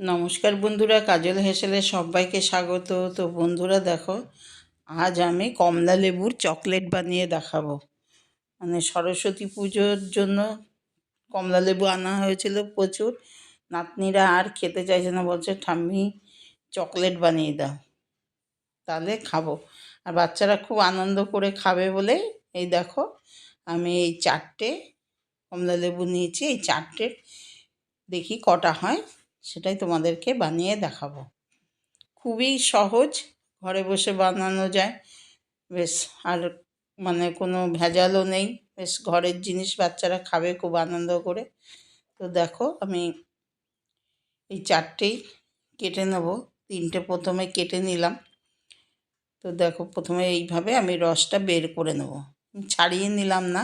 নমস্কার বন্ধুরা, কাজল হেসেলে সবাইকে স্বাগত। তো বন্ধুরা দেখো, আজ আমি কমলা লেবুর চকলেট বানিয়ে দেখাবো। মানে সরস্বতী পুজোর জন্য কমলা লেবু আনা হয়েছিল প্রচুর। নাতনিরা আর খেতে চাইছে না, বলছে, ঠাম্মি, চকলেট বানিয়ে দাও, তাহলে খাব। আর বাচ্চারা খুব আনন্দ করে খাবে বলে, এই দেখো, আমি এই চারটে কমলা লেবু নিয়েছি। এই চারটে দেখি কটা হয়। সেটাই তোমাদেরকে বানিয়ে দেখাবো। খুবই সহজ, ঘরে বসে বানানো যায়। বেশ, আর মানে কোনো ভেজালও নেই। বেশ, ঘরের জিনিস বাচ্চারা খাবে খুব আনন্দ করে। তো দেখো, আমি এই চারটেই কেটে নেব। তিনটে প্রথমে কেটে নিলাম। তো দেখো, প্রথমে এইভাবে আমি রসটা বের করে নেব। ছাড়িয়ে নিলাম না,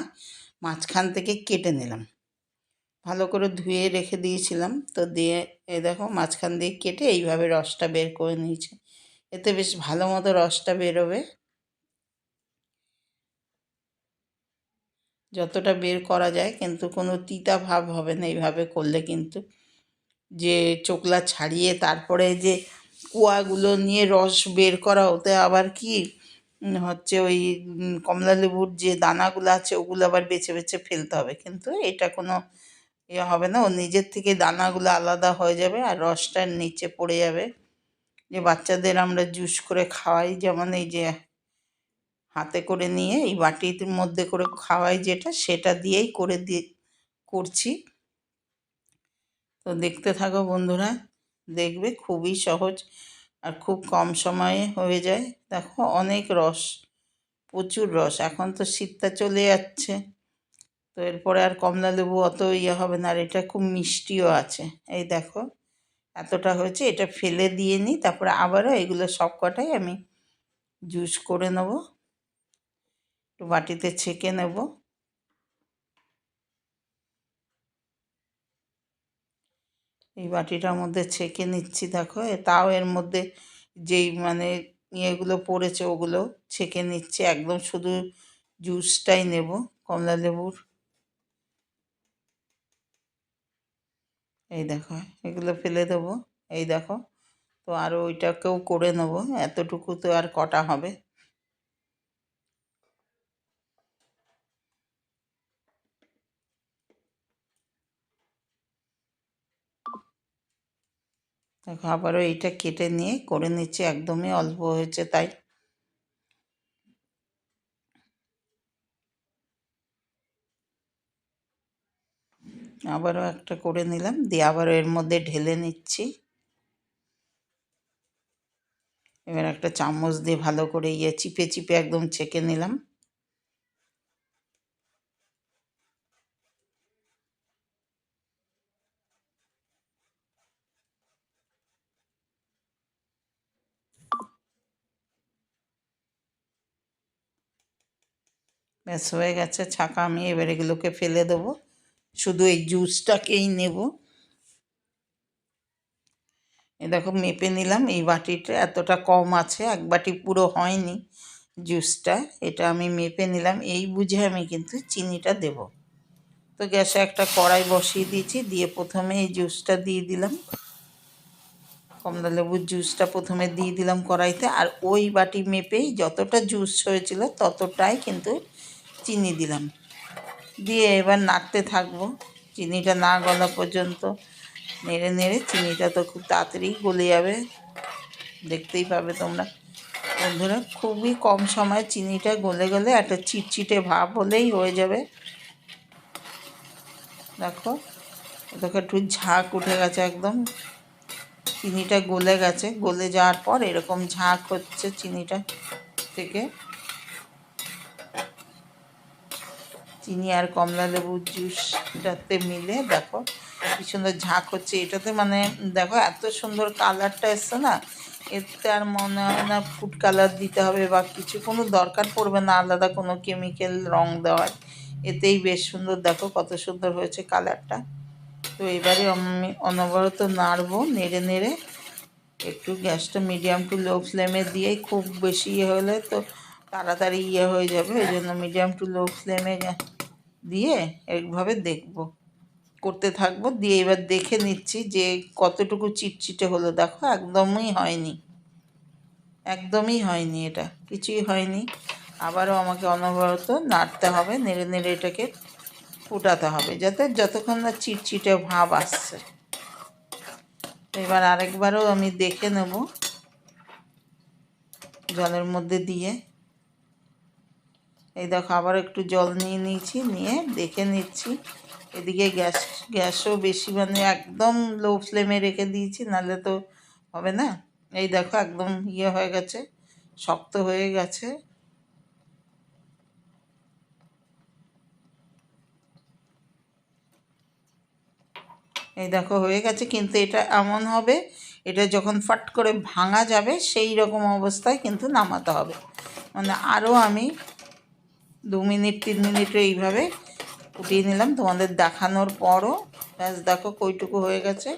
মাঝখান থেকে কেটে নিলাম। ভালো করে ধুয়ে রেখে দিয়েছিলাম। তো দিয়ে এ দেখো মাঝখান দিয়ে কেটে এইভাবে রসটা বের করে নিয়েছি। এতে বেশ ভালো মতো রসটা বেরোবে। যতটা বের করা যায়, কিন্তু কোনো তিতা ভাব হবে না এইভাবে করলে কিন্তু। যে চোকলা ছাড়িয়ে তারপরে যে কুয়াগুলো নিয়ে রস বের করা, ওতে আবার কি? হচ্ছে ওই কমলা লেবুর যে দানাগুলো আছে, ওগুলো আবার বেছে বেছে ফেলতে হবে। কিন্তু এটা কোনো ইয়ে হবে না, ও নিজের থেকে দানাগুলো আলাদা হয়ে যাবে আর রসটা নিচে পড়ে যাবে। যে বাচ্চাদের আমরা জুস করে খাওয়াই, যেমন এই যে হাতে করে নিয়ে এই বাটির মধ্যে করে খাওয়াই যেটা, সেটা দিয়েই করে দিয়ে করছি। তো দেখতে থাকো বন্ধুরা, দেখবে খুবই সহজ আর খুব কম সময়ে হয়ে যায়। দেখো অনেক রস, প্রচুর রস, এখন তো শীতটা চলে যাচ্ছে। তো এরপরে আর কমলা লেবু অত ইয়ে হবে না, আর এটা খুব মিষ্টিও আছে। এই দেখো, এতটা হয়েছে, এটা ফেলে দিয়ে নিই, তারপরে আবারও এগুলো সব কটাই আমি জুস করে নেব, একটু বাটিতে ছেঁকে নেব। এই বাটিটার মধ্যে ছেঁকে নিচ্ছি, দেখো তাও এর মধ্যে যেই মানে ইয়েগুলো পড়েছে, ওগুলো ছেঁকে নিচ্ছে, একদম শুধু জুসটাই নেব, কমলা লেবুর। এই দেখো, এগুলো ফেলে দেবো। এই দেখো, তো আরও ওইটাকেও করে নেব। এতটুকু তো আর কটা হবে। দেখো, আবারও এইটা কেটে নিয়ে, করে নিচ্ছি, একদমই অল্প হয়েছে তাই। আবারও একটা করে নিলাম, দিয়ে আবারও এর মধ্যে ঢেলে নিচ্ছি। এবার একটা চামচ দিয়ে ভালো করে ইয়ে চিপে চিপে একদম ছেঁকে নিলাম। ব্যাস, হয়ে গেছে, ছাকা আমি এবার এগুলোকে ফেলে দেবো। শুধু এই জুসটাকেই নেব। এ দেখো, মেপে নিলাম, এই বাটিটা এতটা কম আছে, এক বাটি পুরো হয়নি জুসটা, এটা আমি মেপে নিলাম, এই বুঝে আমি কিন্তু চিনিটা দেব। তো গ্যাসে একটা কড়াই বসিয়ে দিয়েছি, দিয়ে প্রথমে এই জুসটা দিয়ে দিলাম। কমলা লেবুর জুসটা প্রথমে দিয়ে দিলাম কড়াইতে, আর ওই বাটি মেপেই যতটা জুস হয়েছিল ততটাই কিন্তু চিনি দিলাম। দিয়ে এবার নাড়তে থাকব। চিনিটা না গলা পর্যন্ত। নেড়ে নেড়ে চিনিটা তো খুব তাড়াতাড়ি গলে যাবে। দেখতেই পাবে তোমরা। বন্ধুরা, খুবই কম সময় চিনিটা গলে গেলে একটা চিটচিটে ভাব হলেই হয়ে যাবে। দেখো দেখো একটু ঝাঁক উঠে গেছে একদম। চিনিটা গলে গেছে। গলে যাওয়ার পর এরকম ঝাঁক হচ্ছে চিনিটা থেকে। চিনি আর কমলা লেবুর জুসটাতে মিলে, দেখো কি সুন্দর ঝাঁক হচ্ছে। এটাতে মানে দেখো এত সুন্দর কালারটা এসছে না, এতে আর মনে হয় না ফুড কালার দিতে হবে বা কিছু, কোনো দরকার পড়বে না আলাদা কোনো কেমিক্যাল রং দেওয়ার। এতেই বেশ সুন্দর, দেখো কত সুন্দর হয়েছে কালারটা তো এবারে আমি অনবরত নাড়বো, নেড়ে নেড়ে। একটু গ্যাসটা মিডিয়াম টু লো ফ্লেমে দিয়েই খুব বেশি ইয়ে হলে তো তাড়াতাড়ি ইয়ে হয়ে যাবে, ওই জন্য মিডিয়াম টু লো ফ্লেমে দিয়ে এইভাবে দেখব। করতে থাকব, দিয়ে এবার দেখে নিচ্ছি যে কতটুকু চিটচিটে হলো। দেখো, একদমই হয়নি। একদমই হয়নি এটা, কিছুই হয়নি। আবারও আমাকে অনবরত নাড়তে হবে, নেড়ে নেড়ে এটাকে ফুটাতে হবে, যাতে যতক্ষণ না চিটচিটে ভাব আসছে। এবার আরেকবারও আমি দেখে নেব জলের মধ্যে দিয়ে। এই দেখো, আবার একটু জল নিয়ে নিয়েছি, নিয়ে দেখে নিচ্ছি। এদিকে গ্যাস, গ্যাসও বেশি মানে একদম লো ফ্লেমে রেখে দিয়েছি, নাহলে তো হবে না। এই দেখো, একদম ইয়ে হয়ে গেছে, শক্ত হয়ে গেছে। এই দেখো, হয়ে গেছে, কিন্তু এটা এমন হবে, এটা যখন ফাট করে ভাঙা যাবে, সেই রকম অবস্থায় কিন্তু নামাতে হবে। মানে আরও আমি দু মিনিট, তিন মিনিট এইভাবে ফুটিয়ে নিলাম। তোমাদের দেখানোর পরও, ব্যাস দেখো কইটুকু হয়ে গেছে।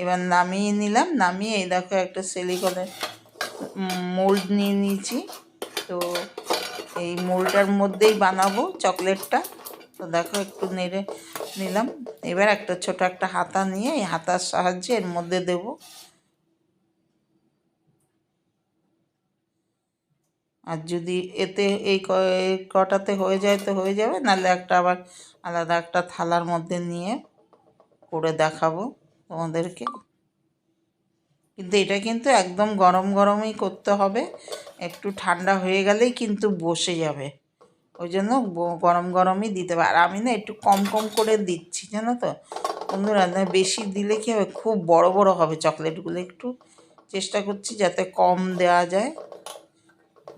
এবার নামিয়ে নিলাম। নামিয়ে এই দেখো একটা সিলিকনের মোল্ড নিয়ে নিয়েছি। তো এই মোল্ডটার মধ্যেই বানাবো চকলেটটা তো দেখো একটু নেড়ে নিলাম। এবার একটা ছোট একটা হাতা নিয়ে এই হাতার সাহায্যে এর মধ্যে দেব আর যদি এতে এই কটাতে হয়ে যায় তো হয়ে যাবে, নাহলে একটা আবার আলাদা একটা থালার মধ্যে নিয়ে করে দেখাবো তোমাদেরকে। কিন্তু এটা কিন্তু একদম গরম গরমই করতে হবে, একটু ঠান্ডা হয়ে গেলেই কিন্তু বসে যাবে, ওই জন্য গরম গরমই দিতে হবে। আর আমি না একটু কম কম করে দিচ্ছি, জানো তো? বন্ধুরা বেশি দিলে কী হবে? খুব বড় বড় হবে, চকলেটগুলো একটু চেষ্টা করছি যাতে কম দেওয়া যায়।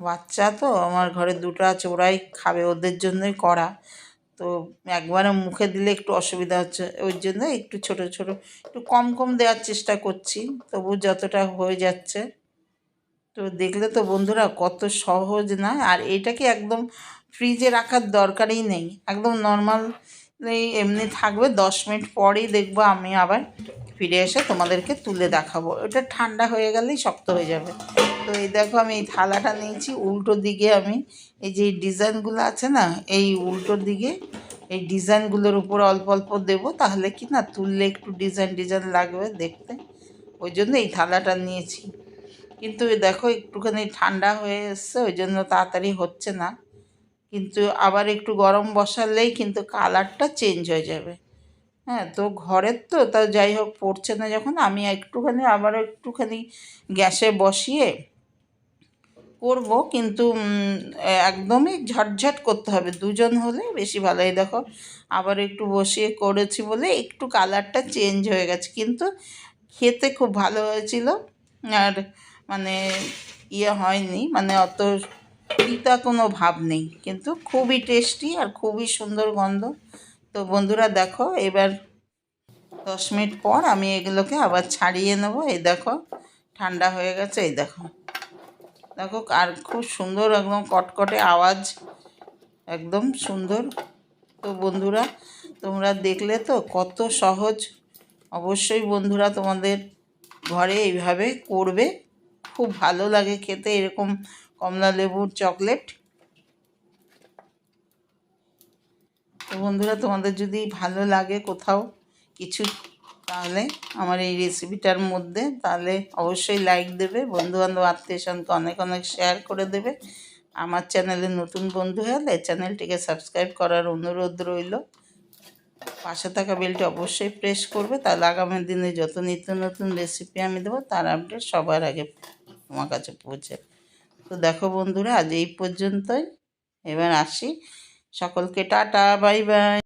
বাচ্চা তো, আমার ঘরে দুটো আছে, ওরাই খাবে ওদের জন্যই করা তো একবারে মুখে দিলে একটু অসুবিধা হচ্ছে, ওই জন্য একটু ছোট ছোট, একটু কম কম দেওয়ার চেষ্টা করছি, তবু যতটা হয়ে যাচ্ছে। তো দেখলে তো বন্ধুরা কত সহজ না, আর এটাকে একদম ফ্রিজে রাখার দরকারই নেই, একদম নর্মাল এমনি থাকবে, দশ মিনিট পরেই দেখব আমি আবার ফিরে এসে তোমাদেরকে তুলে দেখাবো। এটা ঠান্ডা হয়ে গেলেই শক্ত হয়ে যাবে। তো এই দেখো আমি এই থালাটা নিয়েছি, উল্টো দিকে আমি এই যে ডিজাইনগুলো আছে না, এই উল্টো দিকে এই ডিজাইনগুলোর উপর অল্প অল্প দেবো তাহলে কি না তুললে একটু ডিজাইন ডিজাইন লাগবে দেখতে। ওই জন্য এই থালাটা নিয়েছি। কিন্তু দেখো একটুখানি ঠান্ডা হয়ে এসছে, ওই জন্য তাড়াতাড়ি হচ্ছে না। কিন্তু আবার একটু গরম বসালেই কিন্তু কালারটা চেঞ্জ হয়ে যাবে। হ্যাঁ তো ঘরের তো, তা যাই হোক, পড়ছে না যখন, আমি একটুখানি আবার একটুখানি গ্যাসে বসিয়ে করব, কিন্তু একদমই ঝটঝট করতে হবে। দুজন হলে বেশি ভালো। এই দেখো আবার একটু বসিয়ে করেছি বলে একটু কালারটা চেঞ্জ হয়ে গেছে। কিন্তু খেতে খুব ভালো হয়েছিল, আর মানে ইয়ে হয়নি মানে অত পিতা কোনো ভাব নেই। কিন্তু খুবই টেস্টি আর খুবই সুন্দর গন্ধ। তো বন্ধুরা দেখো, এবার দশ মিনিট পর আমি এগুলোকে আবার ছাড়িয়ে নেব। এই দেখো, ঠান্ডা হয়ে গেছে, এই দেখো। দেখো, আর খুব সুন্দর একদম কটকটে আওয়াজ, একদম সুন্দর। তো বন্ধুরা, তোমরা দেখলে তো কত সহজ। অবশ্যই বন্ধুরা তোমাদের ঘরে এইভাবে করবে। খুব ভালো লাগে খেতে, এরকম কমলা লেবুর চকলেট। তো বন্ধুরা, তোমাদের যদি ভালো লাগে কোথাও কিছু, তাহলে আমার এই রেসিপিটার মধ্যে, তাহলে অবশ্যই লাইক দেবে। বন্ধু বান্ধব আত্মীয় স্বজনকে অনেক অনেক শেয়ার করে দেবে। আমার চ্যানেলে নতুন বন্ধু হলে চ্যানেলটিকে সাবস্ক্রাইব করার অনুরোধ রইল। পাশে থাকা বেলটি অবশ্যই প্রেস করবে। তাহলে আগামী দিনে যত নিত্য নতুন রেসিপি আমি দেবো, তার আপডেট সবার আগে তোমার কাছে পৌঁছে তো দেখো বন্ধুরা, আজ এই পর্যন্তই। এবার আসি সকলকে টাটা বাই বাই।